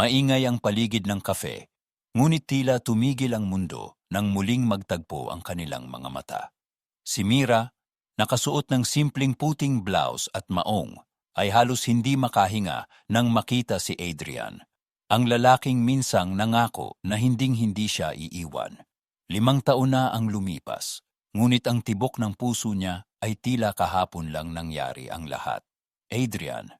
Maingay ang paligid ng kafe, ngunit tila tumigil ang mundo nang muling magtagpo ang kanilang mga mata. Si Mira, nakasuot ng simpleng puting blouse at maong, ay halos hindi makahinga nang makita si Adrian, ang lalaking minsang nangako na hinding-hindi siya iiwan. Limang taon na ang lumipas, ngunit ang tibok ng puso niya ay tila kahapon lang nangyari ang lahat. Adrian,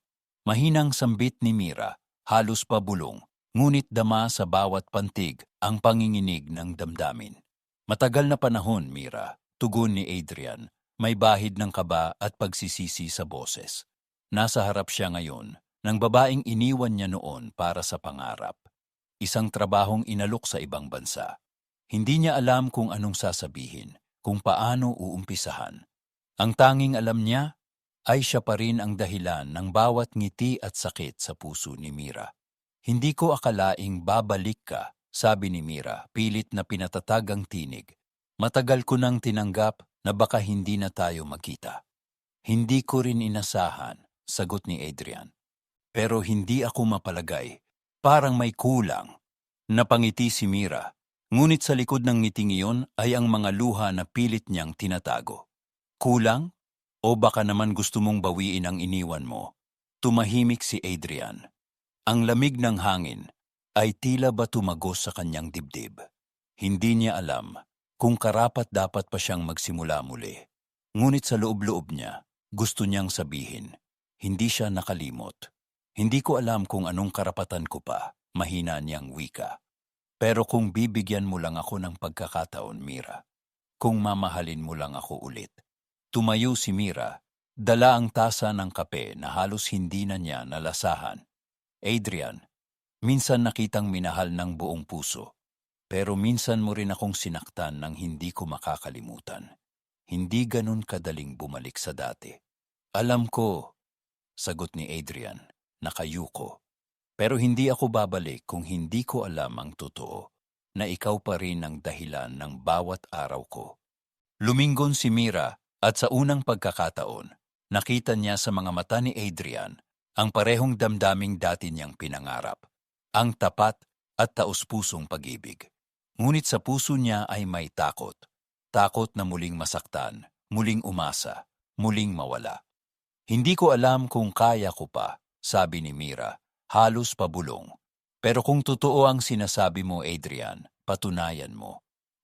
mahinang sambit ni Mira, halos pabulong, ngunit dama sa bawat pantig ang panginginig ng damdamin. Matagal na panahon, Mira, tugon ni Adrian, may bahid ng kaba at pagsisisi sa boses. Nasa harap siya ngayon, ng babaeng iniwan niya noon para sa pangarap. Isang trabahong inalok sa ibang bansa. Hindi niya alam kung anong sasabihin, kung paano uumpisahan. Ang tanging alam niya ay siya pa rin ang dahilan ng bawat ngiti at sakit sa puso ni Mira. Hindi ko akalaing babalik ka, sabi ni Mira, pilit na pinatatag ang tinig. Matagal ko nang tinanggap na baka hindi na tayo magkita. Hindi ko rin inasahan, sagot ni Adrian. Pero hindi ako mapalagay. Parang may kulang. Napangiti si Mira, Ngunit sa likod ng ngiting iyon ay ang mga luha na pilit niyang tinatago. Kulang? O baka naman gusto mong bawiin ang iniwan mo? Tumahimik si Adrian. Ang lamig ng hangin ay tila ba tumagos sa kanyang dibdib. Hindi niya alam kung karapat dapat pa siyang magsimula muli. Ngunit sa loob-loob niya, gusto niyang sabihin, hindi siya nakalimot. Hindi ko alam kung anong karapatan ko pa, mahina niyang wika. Pero kung bibigyan mo lang ako ng pagkakataon, Mira, kung mamahalin mo lang ako ulit. Tumayo si Mira, dala ang tasa ng kape na halos hindi na niya nalasahan. Adrian, minsan nakitang minahal ng buong puso, pero minsan mo rin akong sinaktan ng hindi ko makakalimutan. Hindi ganun kadaling bumalik sa dati. Alam ko, sagot ni Adrian, nakayuko. Pero hindi ako babalik kung hindi ko alam ang totoo, na ikaw pa rin ang dahilan ng bawat araw ko. Lumingon si Mira at sa unang pagkakataon, nakita niya sa mga mata ni Adrian ang parehong damdaming dati niyang pinangarap, ang tapat at taus-pusong pag-ibig. Ngunit sa puso niya ay may takot, takot na muling masaktan, muling umasa, muling mawala. Hindi ko alam kung kaya ko pa, sabi ni Mira, halos pabulong. Pero kung totoo ang sinasabi mo, Adrian, patunayan mo.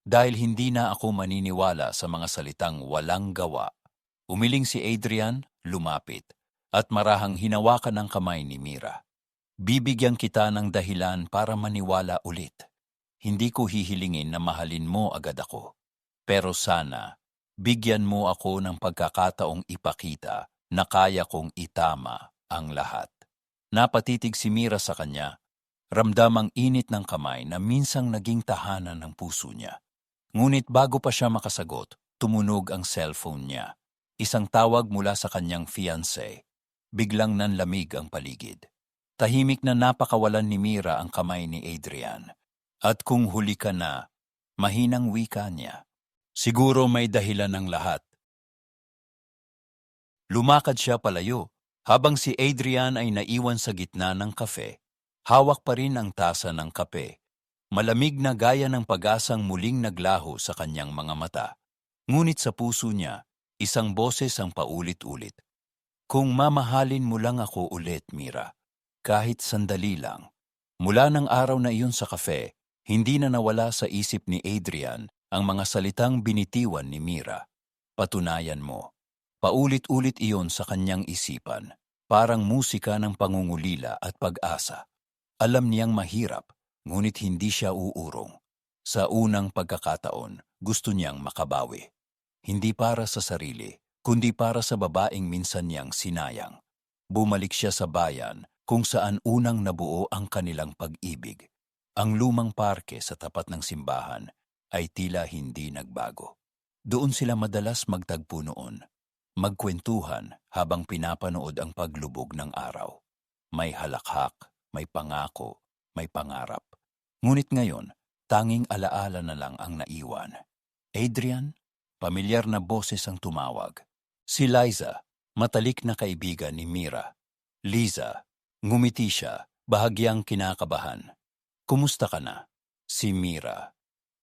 Dahil hindi na ako maniniwala sa mga salitang walang gawa. Umiling si Adrian, lumapit, at marahang hinawakan ng kamay ni Mira. Bibigyan kita ng dahilan para maniwala ulit. Hindi ko hihilingin na mahalin mo agad ako. Pero sana, bigyan mo ako ng pagkakataong ipakita na kaya kong itama ang lahat. Napatitig si Mira sa kanya. Ramdam ang init ng kamay na minsang naging tahanan ng puso niya. Ngunit bago pa siya makasagot, tumunog ang cellphone niya. Isang tawag mula sa kanyang fiancé. Biglang nanlamig ang paligid. Tahimik na napakawalan ni Mira ang kamay ni Adrian. At kung huli ka na, mahinang wika niya. Siguro may dahilan ng lahat. Lumakad siya palayo habang si Adrian ay naiwan sa gitna ng kafe, hawak pa rin ang tasa ng kape. Malamig na gaya ng pag-asang muling naglaho sa kanyang mga mata. Ngunit sa puso niya, isang boses ang paulit-ulit. Kung mamahalin mo lang ako ulit, Mira, kahit sandali lang. Mula ng araw na iyon sa kafe, hindi na nawala sa isip ni Adrian ang mga salitang binitiwan ni Mira. Patunayan mo, Paulit-ulit iyon sa kanyang isipan, parang musika ng pangungulila at pag-asa. Alam niyang mahirap, ngunit hindi siya uurong. Sa unang pagkakataon, gusto niyang makabawi. Hindi para sa sarili, kundi para sa babaeng minsan niyang sinayang. Bumalik siya sa bayan kung saan unang nabuo ang kanilang pag-ibig. Ang lumang parke sa tapat ng simbahan ay tila hindi nagbago. Doon sila madalas magtagpo noon Magkwentuhan habang pinapanood ang paglubog ng araw. May halakhak, may pangako, may pangarap. Ngunit ngayon, tanging alaala na lang ang naiwan. Adrian, pamilyar na boses ang tumawag. Si Liza, matalik na kaibigan ni Mira. Liza, ngumiti siya, bahagyang kinakabahan. Kumusta ka na? Si Mira.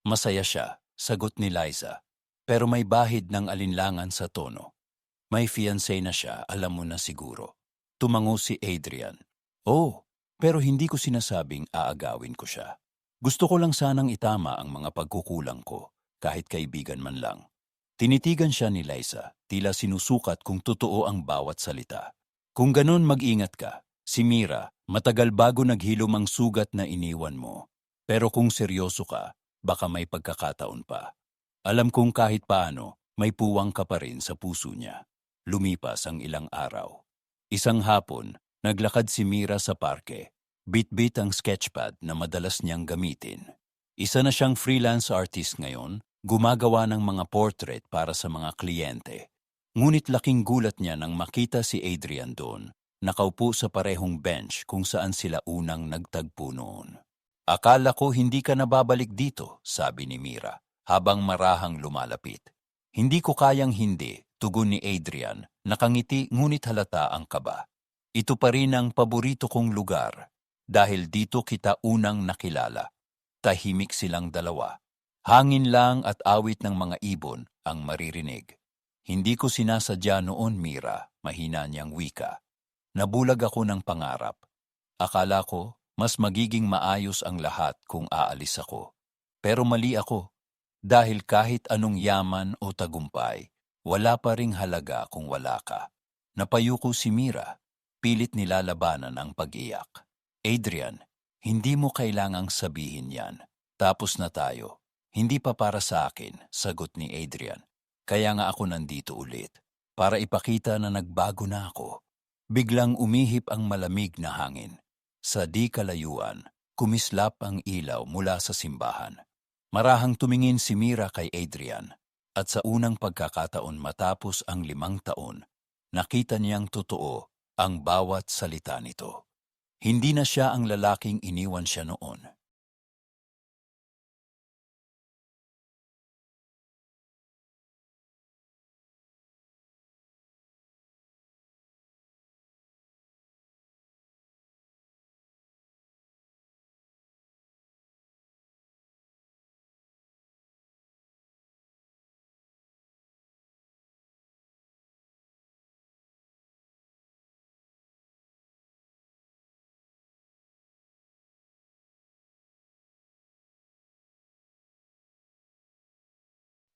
Masaya siya, sagot ni Liza. Pero may bahid ng alinlangan sa tono. May fiancé na siya, alam mo na siguro. Tumango si Adrian. Oh, pero hindi ko sinasabing aagawin ko siya. Gusto ko lang sanang itama ang mga pagkukulang ko, kahit kaibigan man lang. Tinitigan siya ni Liza, tila sinusukat kung totoo ang bawat salita. Kung ganon mag-ingat ka, si Mira, matagal bago naghilom ang sugat na iniwan mo. Pero kung seryoso ka, baka may pagkakataon pa. Alam kong kahit paano, may puwang ka pa rin sa puso niya. Lumipas ang ilang araw. Isang hapon, naglakad si Mira sa parke. Bit-bit ang sketchpad na madalas niyang gamitin. Isa na siyang freelance artist ngayon, gumagawa ng mga portrait para sa mga kliyente. Ngunit laking gulat niya nang makita si Adrian doon, nakaupo sa parehong bench kung saan sila unang nagtagpo noon. Akala ko hindi ka nababalik dito, sabi ni Mira, habang marahang lumalapit. Hindi ko kayang hindi, tugon ni Adrian, nakangiti ngunit halata ang kaba. Ito pa rin ang paborito kong lugar, dahil dito kita unang nakilala. Tahimik silang dalawa. Hangin lang at awit ng mga ibon ang maririnig. Hindi ko sinasadya noon, Mira, mahina niyang wika. Nabulag ako ng pangarap. Akala ko, mas magiging maayos ang lahat kung aalis ako. Pero mali ako, dahil kahit anong yaman o tagumpay, wala pa ring halaga kung wala ka. Napayuko si Mira, pilit nilalabanan ang pag-iyak. Adrian, hindi mo kailangang sabihin yan. Tapos na tayo. Hindi pa para sa akin, sagot ni Adrian. Kaya nga ako nandito ulit. Para ipakita na nagbago na ako. Biglang umihip ang malamig na hangin. Sa di kalayuan, kumislap ang ilaw mula sa simbahan. Marahang tumingin si Mira kay Adrian. At sa unang pagkakataon matapos ang limang taon, nakita niyang totoo ang bawat salita nito. Hindi na siya ang lalaking iniwan siya noon.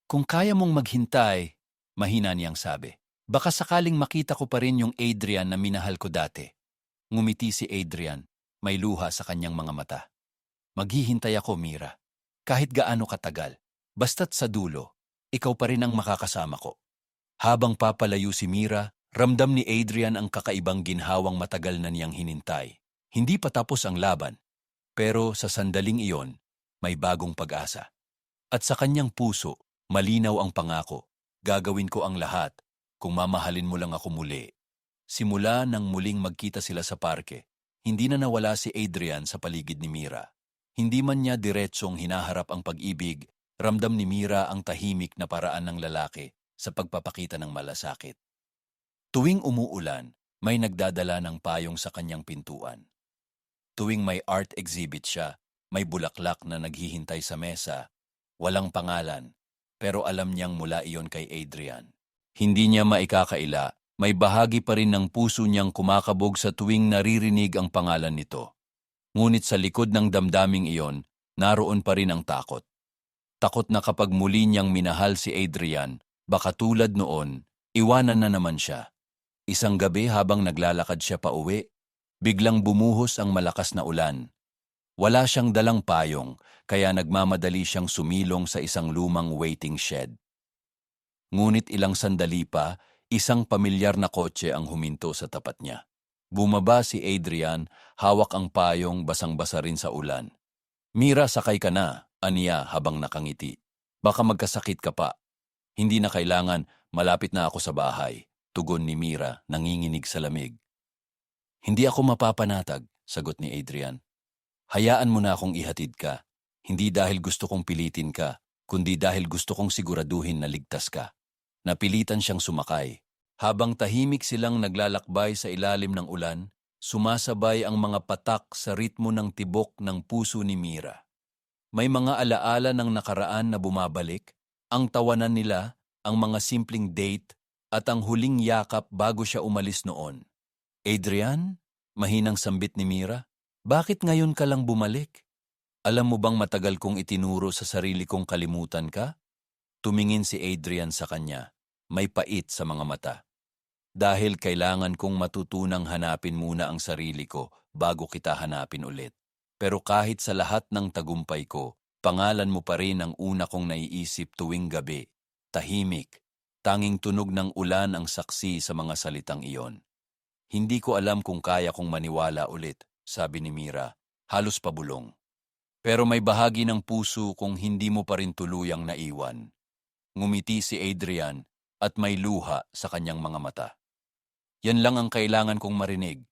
Kung kaya mong maghintay, mahina niyang sabi. Baka sakaling makita ko pa rin yung Adrian na minahal ko dati. Ngumiti si Adrian, may luha sa kanyang mga mata. Maghihintay ako, Mira. Kahit gaano katagal. Basta't sa dulo, ikaw pa rin ang makakasama ko. Habang papalayo si Mira, ramdam ni Adrian ang kakaibang ginhawang matagal na niyang hinintay. Hindi pa tapos ang laban, pero sa sandaling iyon, may bagong pag-asa. At sa kanyang puso, Malinaw ang pangako, gagawin ko ang lahat kung mamahalin mo lang ako muli. Simula nang muling magkita sila sa parke, hindi na nawala si Adrian sa paligid ni Mira. Hindi man niya diretsong hinaharap ang pag-ibig, ramdam ni Mira ang tahimik na paraan ng lalaki sa pagpapakita ng malasakit. Tuwing umuulan, may nagdadala ng payong sa kanyang pintuan. Tuwing may art exhibit siya, may bulaklak na naghihintay sa mesa, walang pangalan, pero alam niyang mula iyon kay Adrian. Hindi niya maikakaila, may bahagi pa rin ng puso niyang kumakabog sa tuwing naririnig ang pangalan nito. Ngunit sa likod ng damdaming iyon, naroon pa rin ang takot. Takot na kapag muli niyang minahal si Adrian, baka tulad noon, iwanan na naman siya. Isang gabi habang naglalakad siya pa uwi, biglang bumuhos ang malakas na ulan. Wala siyang dalang payong, kaya nagmamadali siyang sumilong sa isang lumang waiting shed. Ngunit ilang sandali pa, isang pamilyar na kotse ang huminto sa tapat niya. Bumaba si Adrian, hawak ang payong basang-basa rin sa ulan. Mira, sakay ka na, aniya habang nakangiti. Baka magkasakit ka pa. Hindi na kailangan, malapit na ako sa bahay. Tugon ni Mira, nanginginig sa lamig. Hindi ako mapapanatag, sagot ni Adrian. Hayaan mo na akong ihatid ka, hindi dahil gusto kong pilitin ka, kundi dahil gusto kong siguraduhin na ligtas ka. Napilitan siyang sumakay. Habang tahimik silang naglalakbay sa ilalim ng ulan, sumasabay ang mga patak sa ritmo ng tibok ng puso ni Mira. May mga alaala ng nakaraan na bumabalik, ang tawanan nila, ang mga simpleng date, at ang huling yakap bago siya umalis noon. Adrian? Mahinang sambit ni Mira. Bakit ngayon ka lang bumalik? Alam mo bang matagal kong itinuro sa sarili kong kalimutan ka? Tumingin si Adrian sa kanya, may pait sa mga mata. Dahil kailangan kong matutunang hanapin muna ang sarili ko bago kita hanapin ulit. Pero kahit sa lahat ng tagumpay ko, pangalan mo pa rin ang una kong naiisip tuwing gabi. Tahimik, tanging tunog ng ulan ang saksi sa mga salitang iyon. Hindi ko alam kung kaya kong maniwala ulit, sabi ni Mira, halos pabulong. Pero may bahagi ng puso kung hindi mo pa rin tuluyang naiwan. Ngumiti si Adrian at may luha sa kanyang mga mata. Yan lang ang kailangan kong marinig.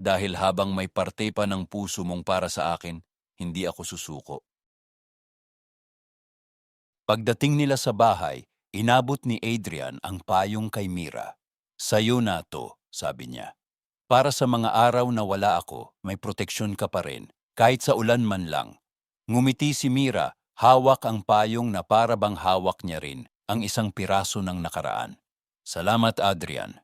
Dahil habang may parte pa ng puso mong para sa akin, hindi ako susuko. Pagdating nila sa bahay, inabot ni Adrian ang payong kay Mira. Sayo na to, sabi niya. Para sa mga araw na wala ako, may proteksyon ka pa rin, kahit sa ulan man lang. Ngumiti si Mira, hawak ang payong na para bang hawak niya rin ang isang piraso ng nakaraan. Salamat, Adrian.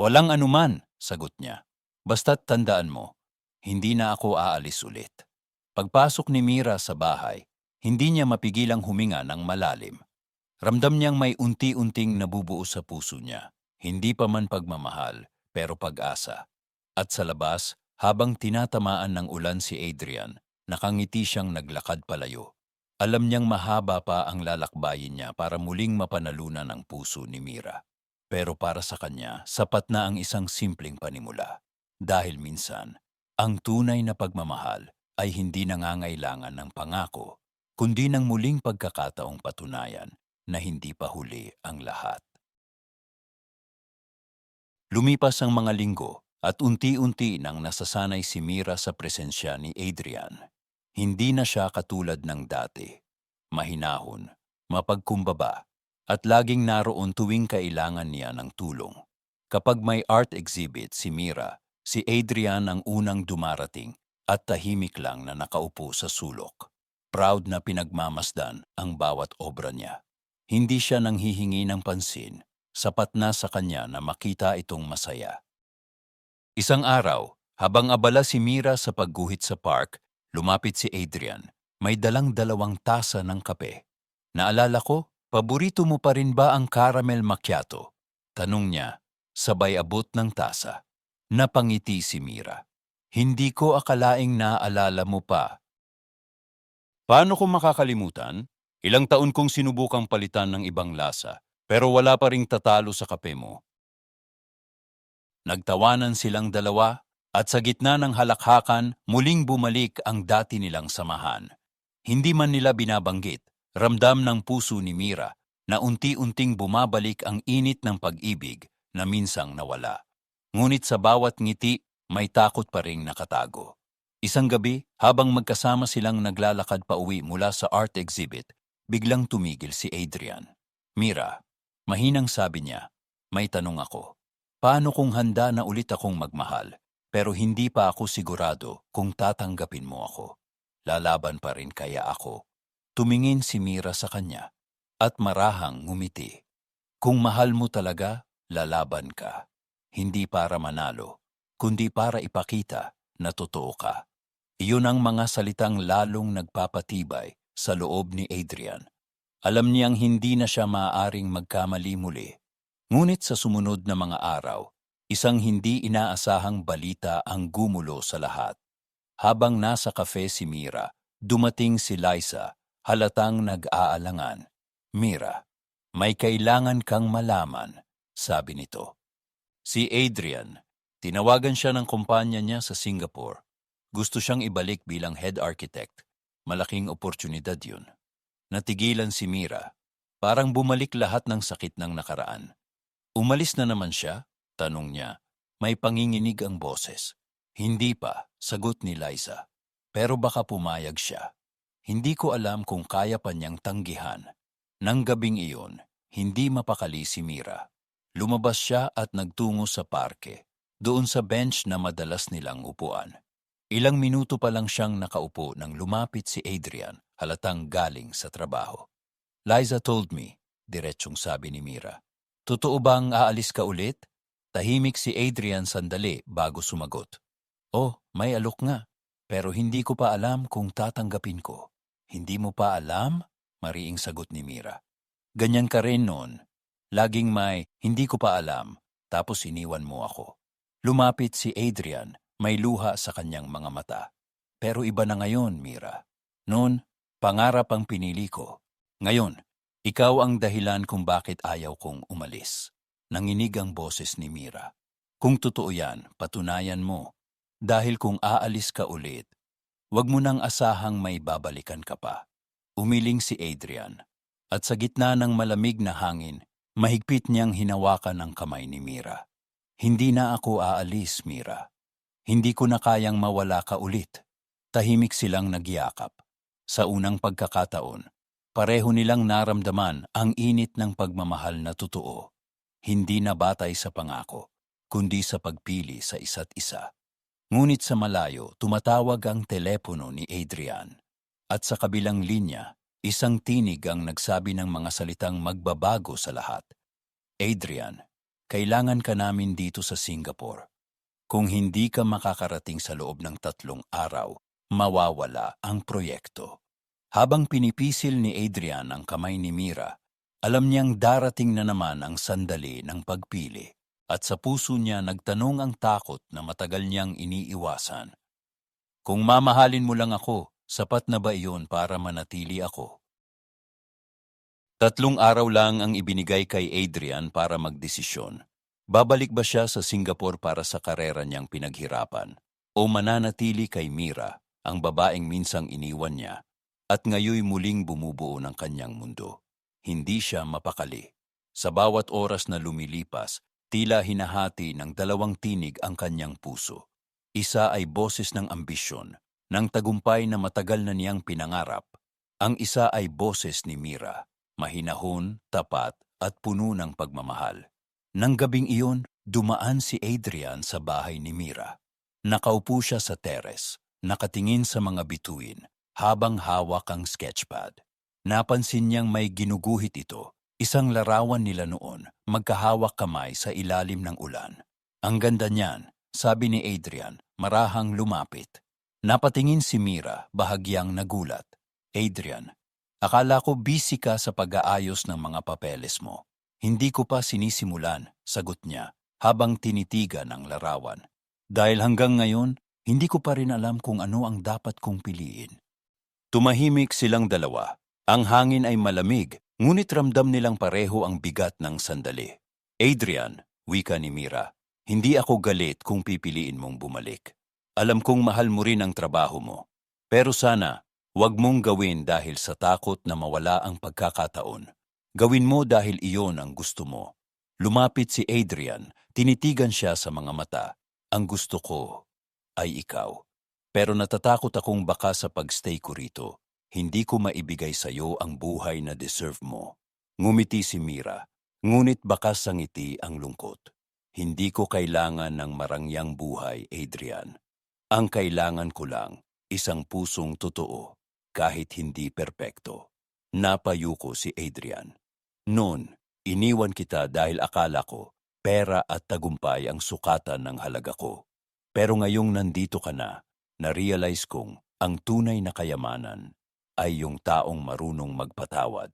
Walang anuman, sagot niya. Basta't tandaan mo, hindi na ako aalis ulit. Pagpasok ni Mira sa bahay, hindi niya mapigilang huminga ng malalim. Ramdam niyang may unti-unting nabubuo sa puso niya. Hindi pa man pagmamahal, pero pag-asa. At sa labas, habang tinatamaan ng ulan si Adrian, nakangiti siyang naglakad palayo. Alam niyang mahaba pa ang lalakbayin niya para muling mapanalunan ang puso ni Mira. Pero para sa kanya, sapat na ang isang simpleng panimula. Dahil minsan, ang tunay na pagmamahal ay hindi nangangailangan ng pangako, kundi ng muling pagkakataong patunayan na hindi pa huli ang lahat. Lumipas ang mga linggo at unti-unti nang nasasanay si Mira sa presensya ni Adrian. Hindi na siya katulad ng dati. Mahinahon, mapagkumbaba, at laging naroon tuwing kailangan niya ng tulong. Kapag may art exhibit si Mira, si Adrian ang unang dumarating at tahimik lang na nakaupo sa sulok. Proud na pinagmamasdan ang bawat obra niya. Hindi siya nanghihingi ng pansin, sapat na sa kanya na makita itong masaya. Isang araw, habang abala si Mira sa pagguhit sa park, lumapit si Adrian. May dalang dalawang tasa ng kape. Naalala ko, paborito mo pa rin ba ang caramel macchiato? Tanong niya, sabay abot ng tasa. Napangiti si Mira. Hindi ko akalaing naaalala mo pa. Paano ko makakalimutan? Ilang taon kong sinubukang palitan ng ibang lasa, pero wala pa ring tatalo sa kape mo. Nagtawanan silang dalawa at sa gitna ng halakhakan muling bumalik ang dati nilang samahan. Hindi man nila binabanggit, ramdam ng puso ni Mira na unti-unting bumabalik ang init ng pag-ibig na minsang nawala. Ngunit sa bawat ngiti, may takot pa ring nakatago. Isang gabi, habang magkasama silang naglalakad pa uwi mula sa art exhibit, biglang tumigil si Adrian. Mira, mahinang sabi niya, may tanong ako. Paano kung handa na ulit akong magmahal, pero hindi pa ako sigurado kung tatanggapin mo ako? Lalaban pa rin kaya ako? Tumingin si Mira sa kanya at marahang ngumiti. Kung mahal mo talaga, lalaban ka. Hindi para manalo, kundi para ipakita na totoo ka. Iyon ang mga salitang lalong nagpapatibay sa loob ni Adrian. Alam niyang hindi na siya maaaring magkamali muli Ngunit sa sumunod na mga araw, isang hindi inaasahang balita ang gumulo sa lahat. Habang nasa kafe si Mira, dumating si Liza, halatang nag-aalangan. Mira, may kailangan kang malaman, sabi nito. Si Adrian, tinawagan siya ng kumpanya niya sa Singapore. Gusto siyang ibalik bilang head architect. Malaking oportunidad yun. Natigilan si Mira. Parang bumalik lahat ng sakit ng nakaraan. Umalis na naman siya? Tanong niya. May panginginig ang boses. Hindi pa, sagot ni Liza. Pero baka pumayag siya. Hindi ko alam kung kaya pa niyang tanggihan. Nang gabing iyon, hindi mapakali si Mira. Lumabas siya at nagtungo sa parke. doon sa bench na madalas nilang upuan. Ilang minuto pa lang siyang nakaupo nang lumapit si Adrian, halatang galing sa trabaho. Liza told me, diretsong sabi ni Mira. Totoo bang aalis ka ulit? Tahimik si Adrian sandali bago sumagot. Oh, may alok nga. Pero hindi ko pa alam kung tatanggapin ko. Hindi mo pa alam? Mariing sagot ni Mira. Ganyan ka rin noon. Laging may, hindi ko pa alam, tapos iniwan mo ako. Lumapit si Adrian, may luha sa kanyang mga mata. Pero iba na ngayon, Mira. Noon, pangarap ang pinili ko. Ngayon, ikaw ang dahilan kung bakit ayaw kong umalis. Nanginig ang boses ni Mira. Kung totoo yan, patunayan mo. Dahil kung aalis ka ulit, wag mo nang asahang may babalikan ka pa. Umiling si Adrian. At sa gitna ng malamig na hangin, mahigpit niyang hinawakan ang kamay ni Mira. Hindi na ako aalis, Mira. Hindi ko na kayang mawala ka ulit. Tahimik silang nagyakap. Sa unang pagkakataon, pareho nilang naramdaman ang init ng pagmamahal na totoo. Hindi na batay sa pangako, kundi sa pagpili sa isa't isa. Ngunit sa malayo, tumatawag ang telepono ni Adrian. At sa kabilang linya, isang tinig ang nagsabi ng mga salitang magbabago sa lahat. Adrian, kailangan ka namin dito sa Singapore. Kung hindi ka makakarating sa loob ng tatlong araw, mawawala ang proyekto. Habang pinipisil ni Adrian ang kamay ni Mira, alam niyang darating na naman ang sandali ng pagpili at sa puso niya nagtanong ang takot na matagal niyang iniiwasan. Kung mamahalin mo lang ako, sapat na ba iyon para manatili ako? Tatlong araw lang ang ibinigay kay Adrian para magdesisyon. Babalik ba siya sa Singapore para sa karera niyang pinaghirapan? O mananatili kay Mira, ang babaeng minsang iniwan niya, at ngayoy muling bumubuo ng kanyang mundo? Hindi siya mapakali. Sa bawat oras na lumilipas, Tila hinahati ng dalawang tinig ang kanyang puso. Isa ay boses ng ambisyon, ng tagumpay na matagal na niyang pinangarap. Ang isa ay boses ni Mira, mahinahon, tapat, at puno ng pagmamahal. Nang gabing iyon, dumaan si Adrian sa bahay ni Mira. Nakaupo siya sa teres, nakatingin sa mga bituin, habang hawak ang sketchpad. Napansin niyang may ginuguhit ito Isang larawan nila noon, magkahawak kamay sa ilalim ng ulan. Ang ganda niyan, sabi ni Adrian, marahang lumapit. Napatingin si Mira, bahagyang nagulat. Adrian, akala ko busy ka sa pag-aayos ng mga papeles mo. Hindi ko pa sinisimulan, sagot niya, habang tinitigan ang larawan. Dahil hanggang ngayon, hindi ko pa rin alam kung ano ang dapat kong piliin. Tumahimik silang dalawa. Ang hangin ay malamig Ngunit ramdam nilang pareho ang bigat ng sandali. Adrian, wika ni Mira, hindi ako galit kung pipiliin mong bumalik. Alam kong mahal mo rin ang trabaho mo. Pero sana, huwag mong gawin dahil sa takot na mawala ang pagkakataon. Gawin mo dahil iyon ang gusto mo. Lumapit si Adrian, tinitigan siya sa mga mata. Ang gusto ko ay ikaw. Pero natatakot akong baka sa pagstay ko rito hindi ko maibigay sa iyo ang buhay na deserve mo. Ngumiti si Mira, ngunit bakas sa ngiti ang lungkot. Hindi ko kailangan ng marangyang buhay, Adrian. Ang kailangan ko lang, isang pusong totoo, kahit hindi perpekto. Napayuko si Adrian. Noon, iniwan kita dahil akala ko, pera at tagumpay ang sukatan ng halaga ko. Pero ngayong nandito ka na, na-realize kong ang tunay na kayamanan ay yung taong marunong magpatawad.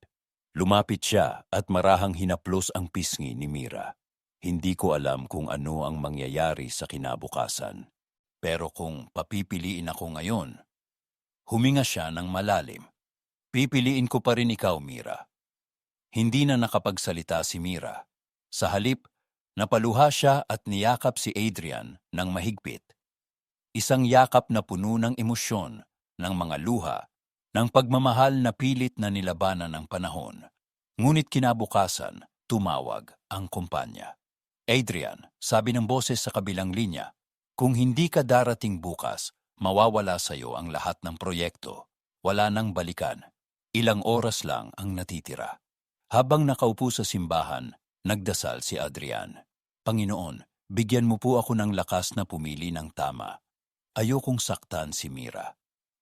Lumapit siya at marahang hinaplos ang pisngi ni Mira. Hindi ko alam kung ano ang mangyayari sa kinabukasan. Pero kung papipiliin ako ngayon, huminga siya ng malalim. Pipiliin ko pa rin ikaw, Mira. Hindi na nakapagsalita si Mira. Sa halip, napaluha siya at niyakap si Adrian ng mahigpit. Isang yakap na puno ng emosyon, ng mga luha ng pagmamahal na pilit na nilabanan ng panahon. Ngunit kinabukasan, tumawag ang kumpanya. Adrian, sabi ng boses sa kabilang linya, kung hindi ka darating bukas, mawawala sa iyo ang lahat ng proyekto. Wala nang balikan. Ilang oras lang ang natitira. Habang nakaupo sa simbahan, nagdasal si Adrian. Panginoon, bigyan mo po ako ng lakas na pumili ng tama. Ayokong saktan si Mira.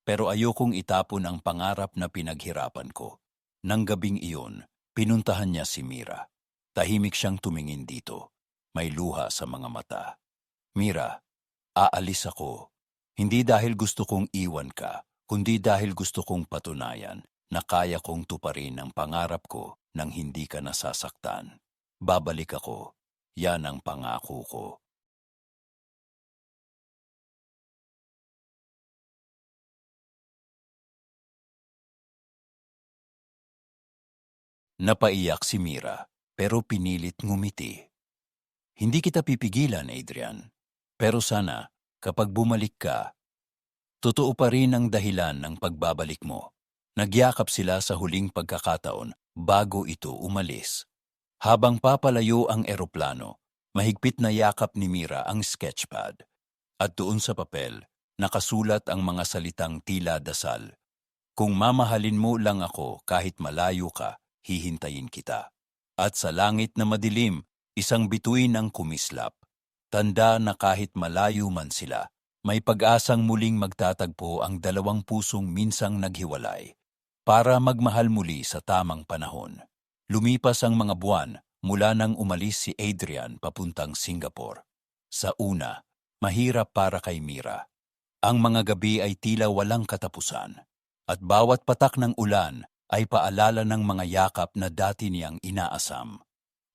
Pero ayokong itapon ang pangarap na pinaghirapan ko. Nang gabing iyon, pinuntahan niya si Mira. Tahimik siyang tumingin dito. May luha sa mga mata. Mira, aalis ako. Hindi dahil gusto kong iwan ka, kundi dahil gusto kong patunayan na kaya kong tuparin ang pangarap ko nang hindi ka nasasaktan. Babalik ako. Yan ang pangako ko. Napaiyak si Mira, pero pinilit ngumiti. Hindi kita pipigilan, Adrian. Pero sana, kapag bumalik ka, totoo pa rin ang dahilan ng pagbabalik mo. Nagyakap sila sa huling pagkakataon bago ito umalis. Habang papalayo ang eroplano, mahigpit na yakap ni Mira ang sketchpad. At doon sa papel, nakasulat ang mga salitang tila dasal. Kung mamahalin mo lang ako kahit malayo ka, hihintayin kita. At sa langit na madilim, isang bituin ang kumislap. Tanda na kahit malayo man sila, may pag-asang muling magtatagpo ang dalawang pusong minsang naghiwalay para magmahal muli sa tamang panahon. Lumipas ang mga buwan mula nang umalis si Adrian papuntang Singapore. Sa una, mahirap para kay Mira. Ang mga gabi ay tila walang katapusan, at bawat patak ng ulan ay paalala ng mga yakap na dati niyang inaasam.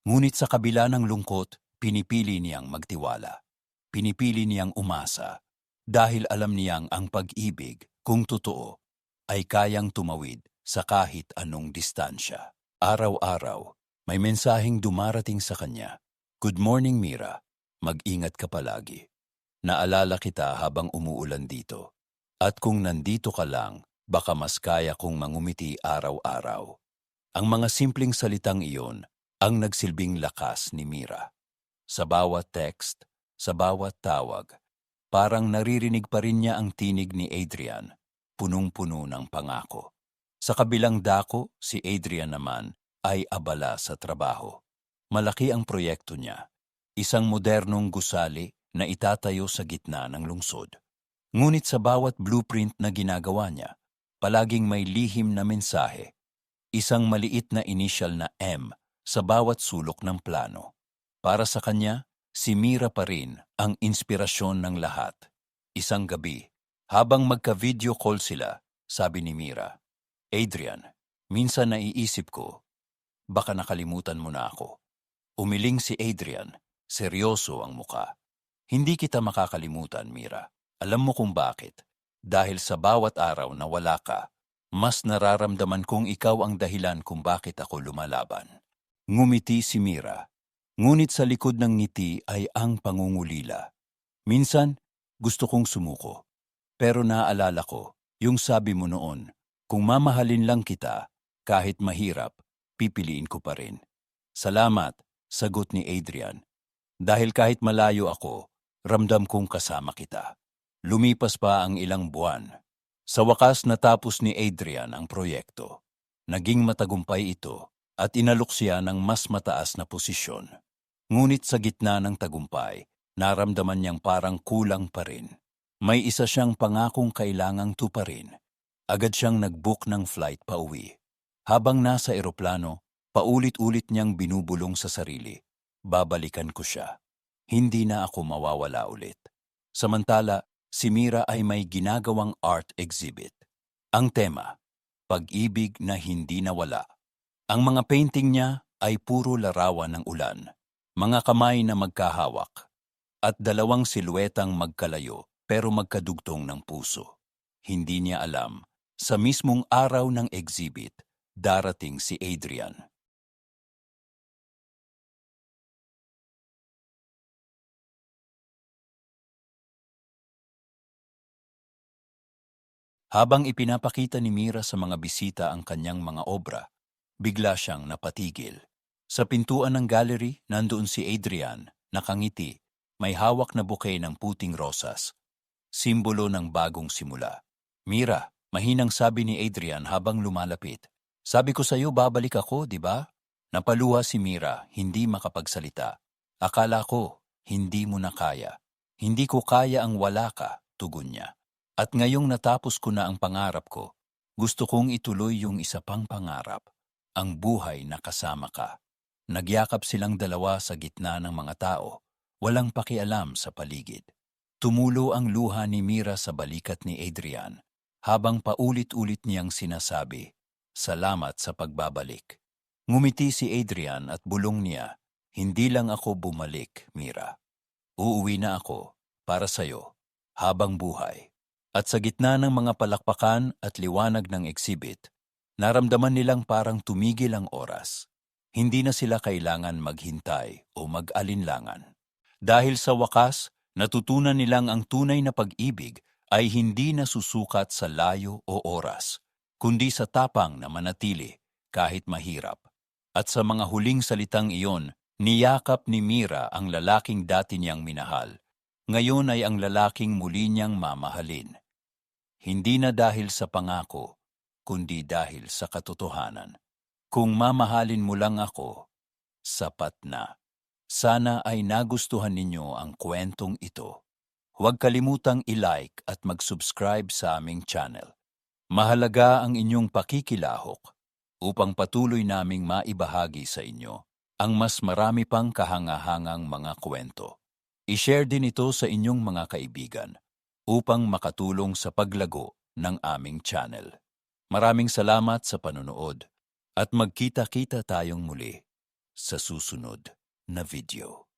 Ngunit sa kabila ng lungkot, pinipili niyang magtiwala. Pinipili niyang umasa dahil alam niyang ang pag-ibig, kung totoo, ay kayang tumawid sa kahit anong distansya. Araw-araw, may mensaheng dumarating sa kanya. Good morning, Mira. Mag-ingat ka palagi. Naalala kita habang umuulan dito. At kung nandito ka lang, baka mas kaya kong mangumiti araw-araw. Ang mga simpleng salitang iyon ang nagsilbing lakas ni Mira. Sa bawat text, sa bawat tawag, parang naririnig pa rin niya ang tinig ni Adrian, punong-puno ng pangako. Sa kabilang dako, si Adrian naman ay abala sa trabaho. Malaki ang proyekto niya, isang modernong gusali na itatayo sa gitna ng lungsod. Ngunit sa bawat blueprint na ginagawa niya, palaging may lihim na mensahe, isang maliit na initial na M sa bawat sulok ng plano. Para sa kanya, si Mira pa rin ang inspirasyon ng lahat. Isang gabi, habang magka-video call sila, sabi ni Mira, Adrian, minsan naiisip ko, baka nakalimutan mo na ako. Umiling si Adrian, seryoso ang muka. Hindi kita makakalimutan, Mira. Alam mo kung bakit. Dahil sa bawat araw na wala ka, mas nararamdaman kong ikaw ang dahilan kung bakit ako lumalaban. Ngumiti si Mira. Ngunit sa likod ng ngiti ay ang pangungulila. Minsan, gusto kong sumuko. Pero naalala ko, yung sabi mo noon, kung mamahalin lang kita, kahit mahirap, pipiliin ko pa rin. Salamat, sagot ni Adrian. Dahil kahit malayo ako, ramdam kong kasama kita. Lumipas pa ang ilang buwan. Sa wakas natapos ni Adrian ang proyekto. Naging matagumpay ito at inalok siya ng mas mataas na posisyon. Ngunit sa gitna ng tagumpay, naramdaman niyang parang kulang pa rin. May isa siyang pangakong kailangang tuparin Agad siyang nag-book ng flight pa uwi. Habang nasa eroplano, paulit-ulit niyang binubulong sa sarili. Babalikan ko siya. Hindi na ako mawawala ulit. Samantala, si Mira ay may ginagawang art exhibit. Ang tema, pag-ibig na hindi nawala. Ang mga painting niya ay puro larawan ng ulan, mga kamay na magkahawak, at dalawang silwetang magkalayo pero magkadugtong ng puso. Hindi niya alam sa mismong araw ng exhibit, darating si Adrian. Habang ipinapakita ni Mira sa mga bisita ang kanyang mga obra, bigla siyang napatigil. Sa pintuan ng gallery, nandoon si Adrian, nakangiti, may hawak na bouquet ng puting rosas, simbolo ng bagong simula. Mira, Mahinang sabi ni Adrian habang lumalapit. Sabi ko sa'yo babalik ako, di ba? Napaluha si Mira, hindi makapagsalita. Akala ko, hindi mo na kaya. Hindi ko kaya ang wala ka, tugon niya. At ngayong natapos ko na ang pangarap ko, gusto kong ituloy yung isa pang pangarap, ang buhay na kasama ka. Nagyakap silang dalawa sa gitna ng mga tao, walang pakialam sa paligid. Tumulo ang luha ni Mira sa balikat ni Adrian, habang paulit-ulit niyang sinasabi, Salamat sa pagbabalik. Ngumiti si Adrian at bulong niya, Hindi lang ako bumalik, Mira. Uuwi na ako para sa'yo, habang buhay. At sa gitna ng mga palakpakan at liwanag ng exhibit, naramdaman nilang parang tumigil ang oras. Hindi na sila kailangan maghintay o mag-alinlangan. Dahil sa wakas, natutunan nilang ang tunay na pag-ibig ay hindi nasusukat sa layo o oras, kundi sa tapang na manatili kahit mahirap. At sa mga huling salitang iyon, niyakap ni Mira ang lalaking dati niyang minahal. Ngayon ay ang lalaking muli niyang mamahalin. Hindi na dahil sa pangako, kundi dahil sa katotohanan. Kung mamahalin mo lang ako, sapat na. Sana ay nagustuhan ninyo ang kwentong ito. Huwag kalimutang i-like at mag-subscribe sa aming channel. Mahalaga ang inyong pakikilahok upang patuloy naming maibahagi sa inyo ang mas marami pang kahangahangang mga kwento. I-share din ito sa inyong mga kaibigan upang makatulong sa paglago ng aming channel. Maraming salamat sa panonood at magkita-kita tayong muli sa susunod na video.